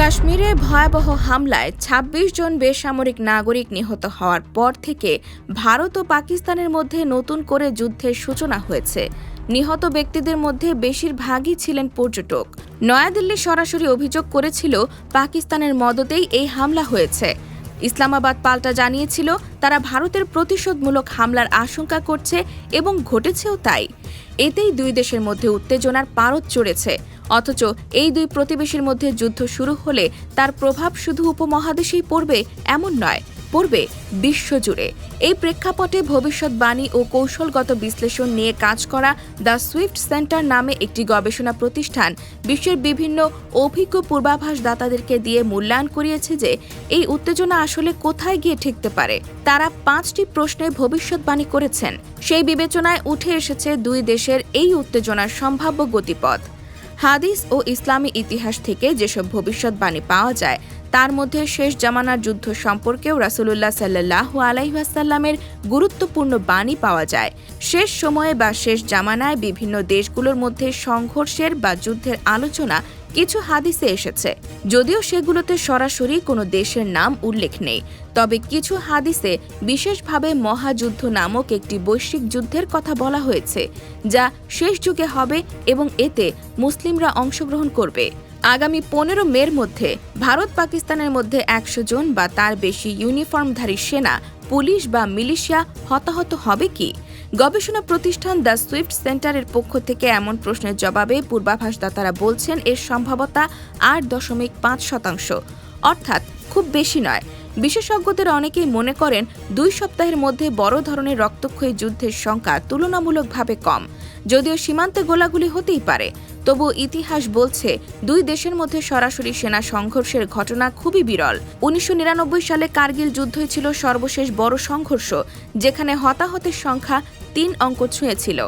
কাশ্মীরে ভয়াবহ হামলায় ২৬ জন বেসামরিক নাগরিক নিহত হওয়ার পর থেকে ভারত ও পাকিস্তানের মধ্যে নতুন করে যুদ্ধের সূচনা হয়েছে। নিহত ব্যক্তিদের মধ্যে বেশিরভাগই ছিলেন পর্যটক। নয়াদিল্লি সরাসরি অভিযোগ করেছিল, পাকিস্তানের মদতেই এই হামলা হয়েছে। ইসলামাবাদ পাল্টা জানিয়েছিল, তারা ভারতের প্রতিশোধমূলক হামলার আশঙ্কা করছে এবং ঘটেছেও তাই। এতেই দুই দেশের মধ্যে উত্তেজনার পারদ চড়েছে। অথচ এই দুই প্রতিবেশীর মধ্যে যুদ্ধ শুরু হলে তার প্রভাব শুধু উপমহাদেশেই পড়বে, এমন নয়। পড়বে বিশ্বজুড়ে। এই প্রেক্ষাপটে ভবিষ্যৎবাণী ও কৌশলগত বিশ্লেষণ নিয়ে কাজ করা দ্য সুইফট সেন্টার নামে একটি গবেষণা প্রতিষ্ঠান বিশ্বের বিভিন্ন অভিজ্ঞ পূর্বাভাসদাতাদেরকে দিয়ে মূল্যায়ন করিয়েছে যে, এই উত্তেজনা আসলে কোথায় গিয়ে ঠেকতে পারে। তারা পাঁচটি প্রশ্নে ভবিষ্যৎবাণী করেছেন। সেই বিবেচনায় উঠে এসেছে দুই দেশের এই উত্তেজনার সম্ভাব্য গতিপথ। হাদিস ও ইসলামী ইতিহাস থেকে যেসব ভবিষ্যৎবাণী পাওয়া যায়, তার মধ্যে শেষ জামানার যুদ্ধ সম্পর্কেও রাসুলুল্লাহ সাল্লাহ আলাইহাসাল্লামের গুরুত্বপূর্ণ বাণী পাওয়া যায়। শেষ সময়ে বা শেষ জামানায় বিভিন্ন দেশগুলোর মধ্যে সংঘর্ষের বা যুদ্ধের আলোচনা কিছু হাদিসে এসেছে, যদিও সেগুলোতে সরাসরি কোনো দেশের নাম উল্লেখ নেই, তবে কিছু হাদিসে বিশেষভাবে মহাযুদ্ধ নামক একটি বৈশ্বিক যুদ্ধের কথা বলা হয়েছে, যা শেষ যুগে হবে এবং এতে মুসলিমরা অংশগ্রহণ করবে। আগামী পনেরো মের মধ্যে ভারত পাকিস্তানের মধ্যে একশো জন বা তার বেশি ইউনিফর্মধারী সেনা, পুলিশ বা মিলিশিয়া হতাহত হবে কি? গবেষণা প্রতিষ্ঠান দ্য সুইফট সেন্টারের পক্ষ থেকে এমন প্রশ্নের জবাবে পূর্বাভাসদাতারা বলছেন, এর সম্ভাবতা আট দশমিক পাঁচ শতাংশ। অর্থাৎ খুব বেশি নয়। বিশেষজ্ঞদের অনেকেই মনে করেন, দুই সপ্তাহের মধ্যে বড় ধরনের রক্তক্ষয়ী যুদ্ধের সংখ্যা তুলনামূলকভাবে কম। যদিও সীমান্তে গোলাগুলি হতেই পারে তবু ইতিহাস বলছে, দুই দেশের মধ্যে সরাসরি সেনা সংঘর্ষের ঘটনা খুবই বিরল। উনিশশো নিরানব্বই সালে কার্গিল যুদ্ধই ছিল সর্বশেষ বড় সংঘর্ষ, যেখানে হতাহতের সংখ্যা তিন অঙ্ক ছুঁয়েছিল।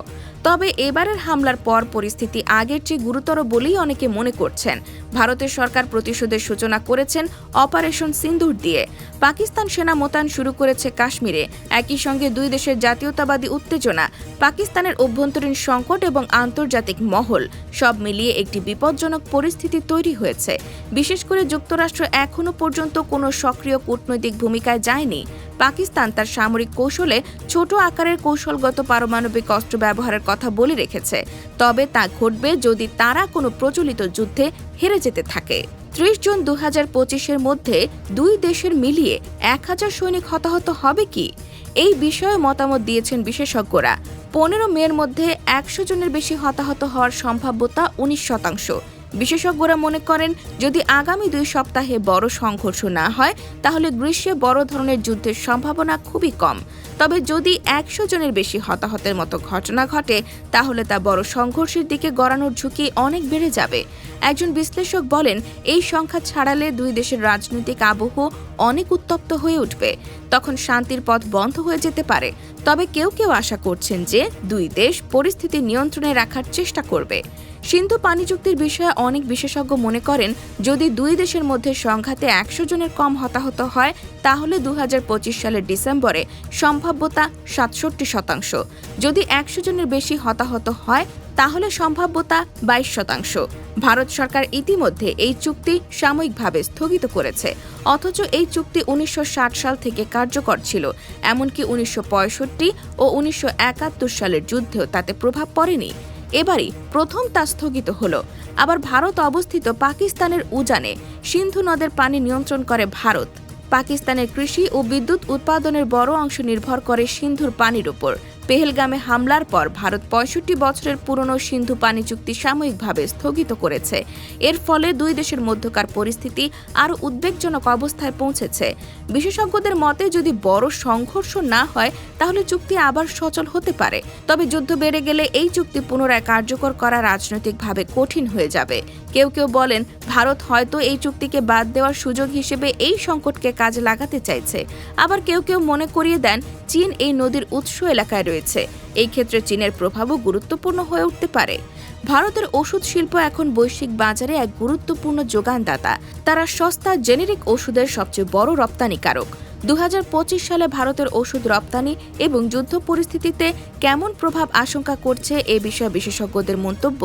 তবে এবারের হামলার পর পরিস্থিতি আগের চেয়ে গুরুতর বলেই অনেকে মনে করছেন। ভারতের সরকার প্রতিশোধের সূচনা করেছেন অপারেশন সিন্দুর দিয়ে। পাকিস্তান সেনা মোতায়েন শুরু করেছে কাশ্মীরে। একই সঙ্গে দুই দেশের জাতীয়তাবাদী উত্তেজনা, পাকিস্তানের অভ্যন্তরীণ সংকট এবং আন্তর্জাতিক মহল, সব মিলিয়ে একটি বিপজ্জনক পরিস্থিতি তৈরি হয়েছে। বিশেষ করে যুক্তরাষ্ট্র এখনও পর্যন্ত কোনো সক্রিয় কূটনৈতিক ভূমিকায় যায়নি। পাকিস্তান তার সামরিক কৌশলে ছোট আকারের কৌশলগত পারমাণবিক অস্ত্র ব্যবহারের কথা বলে রেখেছে। তবে তা ঘটবে যদি তারা কোনো প্রচলিত যুদ্ধে হেরে যেতে থাকে। ত্রিশ জুন দু হাজার পঁচিশের মধ্যে দুই দেশের মিলিয়ে এক হাজার সৈনিক হতাহত হবে কি? এই বিষয়ে মতামত দিয়েছেন বিশেষজ্ঞরা। পনেরো মের মধ্যে একশো জনের বেশি হতাহত হওয়ার সম্ভাব্যতা উনিশ শতাংশ। বিশেষজ্ঞরা মনে করেন, যদি আগামী দুই সপ্তাহে বড় সংঘর্ষ না হয়, তাহলে গ্রীষ্মে বড় ধরনের যুদ্ধের সম্ভাবনা খুবই কম। তবে যদি একশো জনের বেশি হতাহতের মতো ঘটনা ঘটে, তাহলে তা বড় সংঘর্ষের দিকে গড়ানোর ঝুঁকি অনেক বেড়ে যাবে। একজন বিশ্লেষক বলেন, এই সংখ্যা ছাড়ালে দুই দেশের রাজনৈতিক আবহ অনেক উত্তপ্ত হয়ে উঠবে। তখন শান্তির পথ বন্ধ হয়ে যেতে পারে। তবে কেউ কেউ আশা করছেন যে দুই দেশ পরিস্থিতি নিয়ন্ত্রণে রাখার চেষ্টা করবে। সিন্ধু পানি চুক্তির বিষয়ে অনেক বিশেষজ্ঞ মনে করেন, যদি দুই দেশের মধ্যে সংঘাতে একশো জনের কম হতাহত হয়, তাহলে দু হাজার পঁচিশ সালের ডিসেম্বরে সম্ভাব্যতা সাতষট্টি শতাংশ। যদি একশো জনের বেশি হতাহত হয়, তাহলে সম্ভাব্যতা বাইশ শতাংশ। ভারত সরকার ইতিমধ্যে এই চুক্তি সাময়িকভাবে স্থগিত করেছে। অথচ এই চুক্তি উনিশশো ষাট সাল থেকে কার্যকর ছিল। এমনকি উনিশশো পঁয়ষট্টি ও উনিশশো একাত্তর সালের যুদ্ধেও তাতে প্রভাব পড়েনি। এবারই প্রথম তা স্থগিত হলো। আবার ভারত অবস্থিত পাকিস্তানের উজানে সিন্ধু নদের পানি নিয়ন্ত্রণ করে ভারত। পাকিস্তানের কৃষি ও বিদ্যুৎ উৎপাদনের বড় অংশ নির্ভর করে সিন্ধুর পানির উপর। পেহেলগামে হামলার পর ভারত পঁয়ষট্টি বছরের পুরনো সিন্ধু পানি চুক্তি সাময়িকভাবে স্থগিত করেছে। এর ফলে দুই দেশের মধ্যকার পরিস্থিতি আরও উদ্বেগজনক অবস্থায় পৌঁছেছে। বিশেষজ্ঞদের মতে, যদি বড় সংঘর্ষ না হয়, তাহলে চুক্তি আবার সচল হতে পারে। তবে যুদ্ধ বেড়ে গেলে এই চুক্তি পুনরায় কার্যকর করা রাজনৈতিকভাবে কঠিন হয়ে যাবে। কেউ কেউ বলেন, ভারত হয়তো এই চুক্তিকে বাদ দেওয়ার সুযোগ হিসেবে এই সংকটকে কাজে লাগাতে চাইছে। আবার কেউ কেউ মনে করিয়ে দেন চীন এই নদীর উৎস এলাকায় রয়েছে। এই ক্ষেত্রে চীনের প্রভাবও গুরুত্বপূর্ণ হয়ে উঠতে পারে। ভারতের ওষুধ শিল্প এখন বৈশ্বিক বাজারে এক গুরুত্বপূর্ণ যোগানদাতা। তারা সস্তা জেনেরিক ওষুধের সবচেয়ে বড় রপ্তানিকারক। দু হাজার পঁচিশ সালে ভারতের ওষুধ রপ্তানি এবং যুদ্ধ পরিস্থিতিতে কেমন প্রভাব আশঙ্কা করছে এ বিষয়ে বিশেষজ্ঞদের মন্তব্য,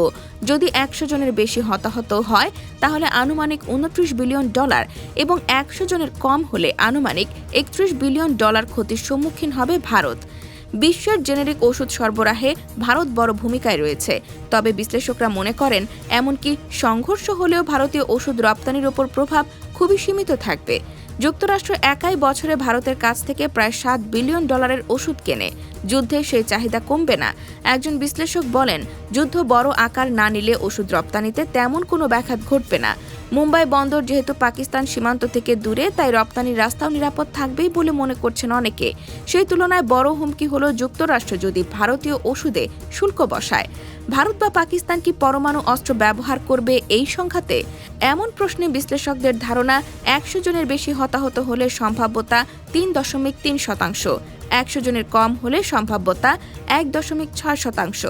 যদি একশো জনের বেশি হতাহত হয়, তাহলে আনুমানিক উনত্রিশ বিলিয়ন ডলার এবং একশো জনের কম হলে আনুমানিক একত্রিশ বিলিয়ন ডলার ক্ষতির সম্মুখীন হবে ভারত। বিশ্বের জেনেরিক ওষুধ সরবরাহে ভারত বড় ভূমিকায় রয়েছে। তবে বিশ্লেষকরা মনে করেন, এমনকি সংঘর্ষ হলেও ভারতীয় ওষুধ রপ্তানির ওপর প্রভাব খুবই সীমিত থাকবে। যুক্তরাষ্ট্র একাই বছরে ভারতের কাছ থেকে প্রায় সাত বিলিয়ন ডলারের ওষুধ কেনে। যুদ্ধে সেই চাহিদা কমবে না। একজন বিশ্লেষক বলেন, যুদ্ধ বড় আকার না নিলে ওষুধ রপ্তানিতে তেমন কোনো ব্যাঘাত ঘটবে না। মুম্বাই বন্দর যেহেতু পাকিস্তান সীমান্ত থেকে দূরে, তাই রপ্তানির রাস্তাও নিরাপদ থাকবেই বলে মনে করছেন অনেকে। সেই তুলনায় বড় হুমকি হল যুক্তরাষ্ট্র যদি ভারতীয় ওষুধে শুল্ক বসায়। ভারত বা পাকিস্তান কি পরমাণু অস্ত্র ব্যবহার করবে এই সংখ্যাতে এমন প্রশ্নে বিশ্লেষকদের ধারণা, একশো জনের বেশি হতাহত হলে সম্ভাব্যতা তিন দশমিক তিন শতাংশ, একশো জনের কম হলে সম্ভাব্যতা এক দশমিক ছয় শতাংশ।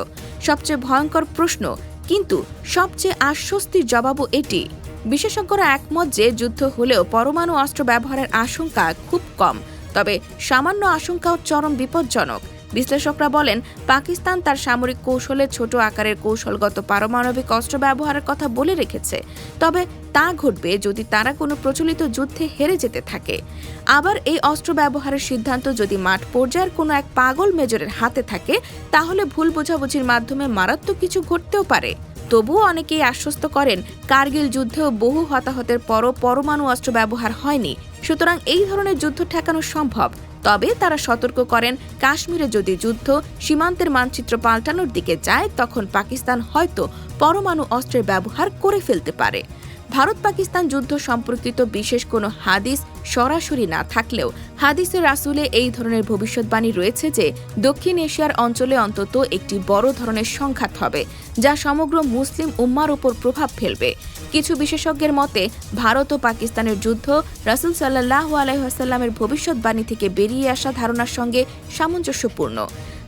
সবচেয়ে ভয়ঙ্কর প্রশ্ন, কিন্তু সবচেয়ে আশ্বস্তির জবাবও এটি। বিশেষজ্ঞরা একমত যে যুদ্ধ হলেও পরমাণু অস্ত্র ব্যবহারের আশঙ্কা খুব কম, তবে সামান্য আশঙ্কাও চরম বিপজ্জনক। বিশ্লেষকরা বলেন, পাকিস্তান তার সামরিক কৌশলে ছোট আকারের কৌশলগত পারমাণবিক অস্ত্র ব্যবহারের কথা বলে রেখেছে, তবে তা ঘটবে যদি তারা কোনো প্রচলিত যুদ্ধে হেরে যেতে থাকে। আবার এই অস্ত্র ব্যবহারের সিদ্ধান্ত যদি মাঠ পর্যায়ের কোনো এক পাগল মেজরের হাতে থাকে, তাহলে ভুল বোঝাবুঝির মাধ্যমে মারাত্মক কিছু ঘটতেও পারে। তবুও অনেকেই আশ্বস্ত করেন, কার্গিল যুদ্ধেও বহু হতাহতের পরও পরমাণু অস্ত্র ব্যবহার হয়নি। সুতরাং এই ধরনের যুদ্ধ ঠেকানো সম্ভব। তবে তারা সতর্ক করেন, কাশ্মীরে যদি যুদ্ধ সীমান্তের মানচিত্র পাল্টানোর দিকে যায়, তখন পাকিস্তান হয়তো পরমাণু অস্ত্রের ব্যবহার করে ফেলতে পারে। ভারত পাকিস্তান যুদ্ধ সম্পর্কিত বিশেষ কোনো হাদিস সরাসরি না থাকলেও হাদিসের রাসুলে এই ধরনের ভবিষ্যৎবাণী রয়েছে যে দক্ষিণ এশিয়ার অঞ্চলে অন্তত একটি বড় ধরনের সংঘাত হবে, যা সমগ্র মুসলিম উম্মার উপর প্রভাব ফেলবে। কিছু বিশেষজ্ঞের মতে, ভারত ও পাকিস্তানের যুদ্ধ রাসুল সাল্লাহ আলাইসাল্লামের ভবিষ্যৎবাণী থেকে বেরিয়ে আসা ধারণার সঙ্গে সামঞ্জস্যপূর্ণ।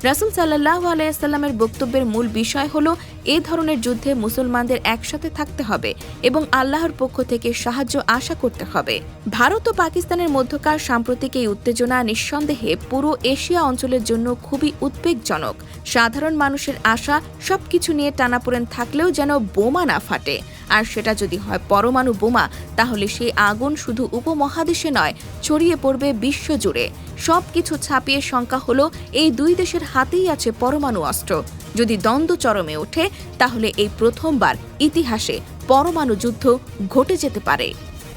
রাসুল সাল্লাহ আলাইসাল্লামের বক্তব্যের মূল বিষয় হল এ ধরনের যুদ্ধে মুসলমানদের একসাথে থাকতে হবে এবং আল্লাহর পক্ষ থেকে সাহায্য আশা করতে হবে। ভারত ও পাকিস্তানের মধ্যকার সাম্প্রতিক এই উত্তেজনা নিঃসন্দেহে পুরো এশিয়া অঞ্চলের জন্য খুবই উদ্বেগজনক। সাধারণ মানুষের আশা সবকিছু নিয়ে টানাপোড়েন থাকলেও যেন বোমা না ফাটে। আর সেটা যদি হয় পরমাণু বোমা, তাহলে সেই আগুন শুধু উপমহাদেশে নয়, ছড়িয়ে পড়বে বিশ্বজুড়ে। সব কিছু ছাপিয়ে শঙ্কা হলো, এই দুই দেশের হাতেই আছে পরমাণু অস্ত্র। যদি দ্বন্দ্ব চরমে ওঠে তাহলে এই প্রথমবার ইতিহাসে পরমাণু যুদ্ধ ঘটে যেতে পারে।